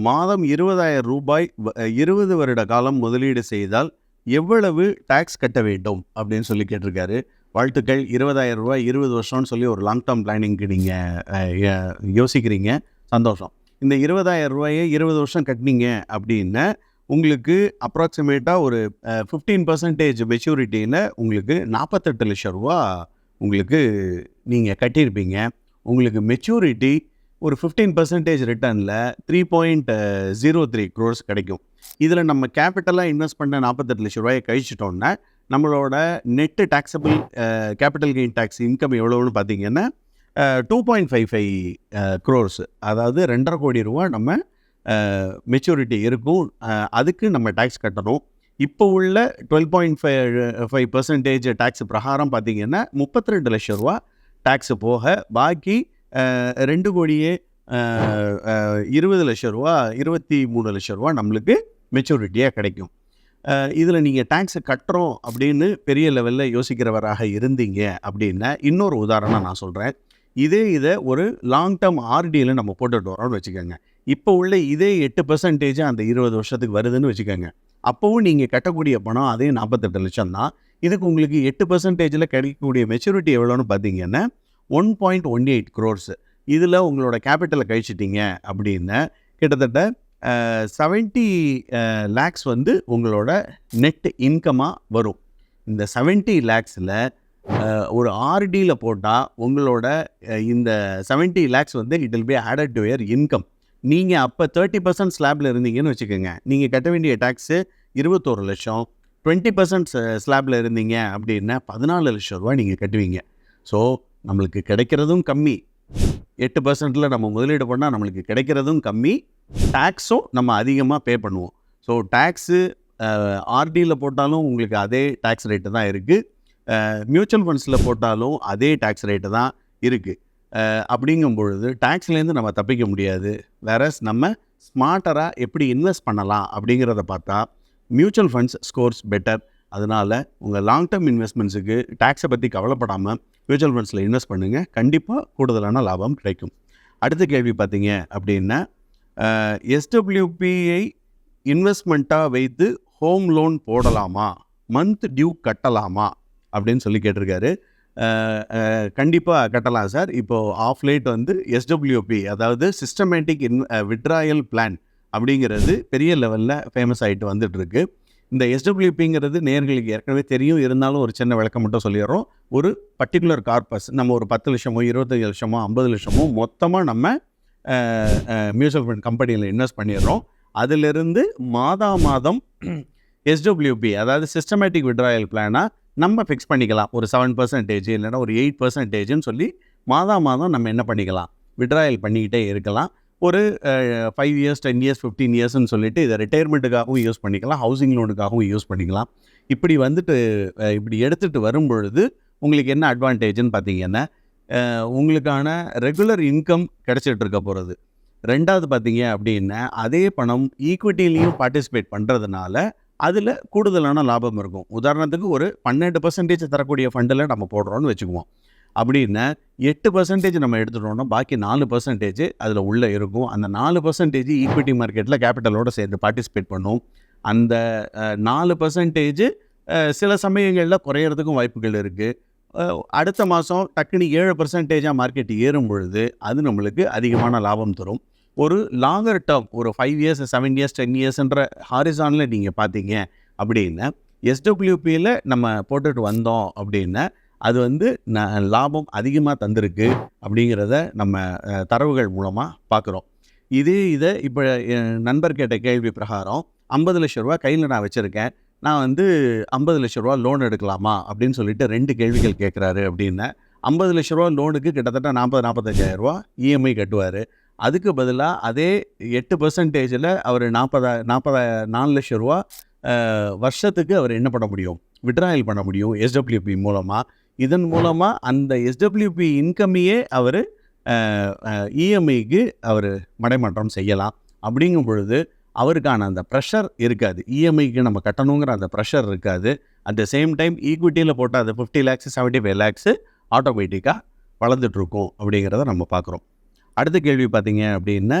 மாதம் இருபதாயிரம் ரூபாய் வ- இருபது வருட காலம் முதலீடு செய்தால் எவ்வளவு டேக்ஸ் கட்ட வேண்டும் அப்படின்னு சொல்லி கேட்டிருக்காரு. வாழ்த்துக்கள். இருபதாயிரம் ரூபாய் இருபது வருஷம்னு சொல்லி ஒரு லாங் டேர்ம் பிளானிங்க்கு நீங்கள் யோசிக்கிறீங்க. சந்தோஷம். இந்த இருபதாயிரம் ரூபாயை இருபது வருஷம் கட்டினீங்க அப்படின்னா உங்களுக்கு அப்ராக்சிமேட்டாக ஒரு ஃபிஃப்டீன் பர்சன்டேஜ் மெச்சூரிட்டியில் உங்களுக்கு நாற்பத்தெட்டு லட்சம் ரூபா உங்களுக்கு நீங்கள் கட்டியிருப்பீங்க. உங்களுக்கு மெச்சூரிட்டி ஒரு fifteen percentage ரிட்டர்னில் three point zero three crores கிடைக்கும். இதில் நம்ம கேபிட்டலாக இன்வெஸ்ட் பண்ண நாற்பத்தெட்டு லட்ச ரூபாயை கழிச்சிட்டோன்னா நம்மளோட net taxable capital gain tax income எவ்வளோன்னு பார்த்தீங்கன்னா two point five five crores அதாவது ரெண்டரை கோடி ரூபா நம்ம மெச்சூரிட்டி இருக்கும். அதுக்கு நம்ம டேக்ஸ் கட்டணும். இப்போ உள்ள twelve point five five percentage tax பிரகாரம் பார்த்தீங்கன்னா முப்பத்தி ரெண்டு லட்ச ரூபா டேக்ஸ் போக பாக்கி ரெண்டு கோடியே இருபது லட்ச ரூபா இருபத்தி மூணு லட்ச ரூபா நம்மளுக்கு மெச்சூரிட்டியாக கிடைக்கும். இதில் நீங்கள் டேக்ஸை கட்டுறோம் அப்படின்னு பெரிய லெவலில் யோசிக்கிறவராக இருந்தீங்க அப்படின்னா இன்னொரு உதாரணம் நான் சொல்கிறேன் இதே இதை ஒரு லாங் டேர்ம் ஆர்டியில் நம்ம போட்டுட்டு வரோம்னு வச்சுக்கோங்க. இப்போ உள்ள இதே எட்டு பர்சன்டேஜ் அந்த இருபது வருஷத்துக்கு வருதுன்னு வச்சுக்கோங்க. அப்போவும் நீங்கள் கட்டக்கூடிய பணம் அதே நாற்பத்தெட்டு லட்சம் தான். இதுக்கு உங்களுக்கு எட்டு பர்சன்டேஜில் கிடைக்கக்கூடிய மெச்சூரிட்டி எவ்வளோன்னு பார்த்தீங்கன்னா one point one eight crores இதில் உங்களோட கேபிட்டலை கழிச்சிட்டிங்க அப்படின்னு கிட்டத்தட்ட செவன்ட்டி லேக்ஸ் வந்து உங்களோட நெட் இன்கமாக வரும். இந்த செவன்ட்டி லேக்ஸில் ஒரு ஆர்டியில் போட்டால் உங்களோட இந்த செவன்ட்டி லேக்ஸ் வந்து it will be added to your income நீங்கள் அப்போ தேர்ட்டி பர்சன்ட் ஸ்லாபில் இருந்தீங்கன்னு வச்சுக்கோங்க. நீங்கள் கட்ட வேண்டிய டேக்ஸு இருபத்தோரு லட்சம் டுவெண்ட்டி பர்சன்ட் ஸ்லாபில் இருந்தீங்க அப்படின்னா பதினாலு லட்சம் ரூபா நீங்கள் கட்டுவீங்க. ஸோ நம்மளுக்கு கிடைக்கிறதும் கம்மி. எட்டு பர்சன்ட்டில் நம்ம முதலீடு பண்ணால் நம்மளுக்கு கிடைக்கிறதும் கம்மி. டேக்ஸும் நம்ம அதிகமாக பே பண்ணுவோம். ஸோ டேக்ஸு ஆர்டியில் போட்டாலும் உங்களுக்கு அதே டேக்ஸ் ரேட்டு தான் இருக்குது மியூச்சுவல் ஃபண்ட்ஸில் போட்டாலும் அதே டேக்ஸ் ரேட்டு தான் இருக்குது அப்படிங்கும் பொழுது டேக்ஸ்லேருந்து நம்ம தப்பிக்க முடியாது. வேறஸ் நம்ம ஸ்மார்ட்டராக எப்படி இன்வெஸ்ட் பண்ணலாம் அப்படிங்கிறத பார்த்தா மியூச்சுவல் ஃபண்ட்ஸ் ஸ்கோர்ஸ் பெட்டர் அதனால் உங்கள் லாங் டேர்ம் இன்வெஸ்ட்மெண்ட்ஸுக்கு டேக்ஸை பற்றி கவலைப்படாமல் மியூச்சுவல் ஃபண்ட்ஸில் இன்வெஸ்ட் பண்ணுங்கள் கண்டிப்பாக கூடுதலான லாபம் கிடைக்கும். அடுத்த கேள்வி பார்த்தீங்க அப்படின்னா எஸ்டபிள்யூபிஐ இன்வெஸ்ட்மெண்ட்டாக வைத்து ஹோம் லோன் போடலாமா? மந்த் டியூ கட்டலாமா? அப்படின்னு சொல்லி கேட்டிருக்காரு. கண்டிப்பாக கட்டலாம் சார். இப்போது ஆஃப் லேட் வந்து எஸ்டபிள்யூபி அதாவது சிஸ்டமேட்டிக் இன் விட்ராயல் பிளான் அப்படிங்கிறது பெரிய லெவலில் ஃபேமஸ் ஆகிட்டு வந்துட்டுருக்கு இந்த எஸ்டபிள்யூபிங்கிறது நேர்களுக்கு ஏற்கனவே தெரியும். இருந்தாலும் ஒரு சின்ன விளக்கம் மட்டும் சொல்லிடுறோம். ஒரு பர்டிகுலர் கார்பஸ் நம்ம ஒரு பத்து லட்சமோ இருபத்தஞ்சு லட்சமோ ஐம்பது லட்சமோ மொத்தமாக நம்ம மியூச்சுவல் ஃபண்ட் கம்பெனியில் இன்வெஸ்ட் பண்ணிடுறோம். அதிலிருந்து மாதா மாதம் எஸ்டபிள்யூபி அதாவது சிஸ்டமேட்டிக் விட்ராயல் பிளானாக நம்ம ஃபிக்ஸ் பண்ணிக்கலாம். ஒரு செவன் பர்சன்டேஜ் இல்லைன்னா ஒரு எயிட் பர்சன்டேஜ்னு சொல்லி மாதா மாதம் நம்ம என்ன பண்ணிக்கலாம்? விட்ராயல் பண்ணிக்கிட்டே இருக்கலாம். ஒரு five years ten years fifteen இயர்ஸ்னு சொல்லிட்டு இதை ரிட்டையர்மெண்ட்டுக்காகவும் யூஸ் பண்ணிக்கலாம் ஹவுசிங் லோனுக்காகவும் யூஸ் பண்ணிக்கலாம். இப்படி வந்துட்டு இப்படி எடுத்துகிட்டு வரும் பொழுது உங்களுக்கு என்ன அட்வான்டேஜ்னு பார்த்தீங்கன்னா உங்களுக்கான ரெகுலர் இன்கம் கிடச்சிட்டு இருக்க போகிறது ரெண்டாவது பார்த்தீங்க அப்படின்னா அதே பணம் ஈக்விட்டிலையும் பார்ட்டிசிபேட் பண்ணுறதுனால அதில் கூடுதலான லாபம் இருக்கும். உதாரணத்துக்கு ஒரு பன்னெண்டு பர்சன்டேஜ் தரக்கூடிய ஃபண்டில் நம்ம போடுறோம்னு வச்சுக்குவோம். அப்படின்னா எட்டு பர்சன்டேஜ் நம்ம எடுத்துட்டோம்னா பாக்கி நாலு பர்சன்டேஜ் அதில் உள்ளே இருக்கும். அந்த நாலு பர்சன்டேஜ் ஈக்விட்டி மார்க்கெட்டில் கேபிட்டலோடு சேர்ந்து பார்ட்டிசிபேட் பண்ணும். அந்த நாலு பர்சன்டேஜ் சில சமயங்களில் குறையிறதுக்கும் வாய்ப்புகள் இருக்குது அடுத்த மாதம் டக்குனு ஏழு பர்சன்டேஜாக மார்க்கெட் ஏறும் பொழுது அது நம்மளுக்கு அதிகமான லாபம் தரும். ஒரு லாங்கர் டேர்ம் ஒரு five years seven years ten இயர்ஸ்ன்ற ஹாரிசானில் நீங்கள் பார்த்தீங்க அப்படின்னா எஸ்டபிள்யூபியில் நம்ம போட்டுட்டு வந்தோம் அப்படின்னா அது வந்து ந லாபம் அதிகமாக தந்திருக்கு அப்படிங்கிறத நம்ம தரவுகள் மூலமாக பார்க்குறோம் இதே இதை இப்போ என் நண்பர் கேட்ட கேள்வி பிரகாரம் ஐம்பது லட்ச ரூபா கையில் நான் வச்சுருக்கேன். நான் வந்து ஐம்பது லட்ச ரூபா லோன் எடுக்கலாமா அப்படின்னு சொல்லிட்டு ரெண்டு கேள்விகள் கேட்குறாரு அப்படின்னா ஐம்பது லட்ச ரூபா லோனுக்கு கிட்டத்தட்ட நாற்பது நாற்பத்தஞ்சாயிரம் ரூபா இஎம்ஐ கட்டுவார். அதுக்கு பதிலாக அதே எட்டு பர்சன்டேஜில் அவர் நாற்பதா நாற்பதா நாலு லட்ச ரூபா வருஷத்துக்கு அவர் என்ன பண்ண முடியும்? விட்ராயல் பண்ண முடியும் எஸ்டபிள்யூபி மூலமாக இதன் மூலமாக அந்த எஸ்டபிள்யூபி இன்கம்மையே அவர் இஎம்ஐக்கு அவர் மடைமாற்றம் செய்யலாம். அப்படிங்கும் பொழுது அவருக்கான அந்த ப்ரெஷர் இருக்காது. இஎம்ஐக்கு நம்ம கட்டணுங்கிற அந்த ப்ரெஷர் இருக்காது. அட் த சேம் டைம் ஈக்விட்டியில் போட்டால் அது fifty lakhs seventy five lakhs ஆட்டோமேட்டிக்காக வளர்ந்துட்ருக்கும் அப்படிங்கிறத நம்ம பார்க்குறோம். அடுத்த கேள்வி பார்த்தீங்க அப்படின்னா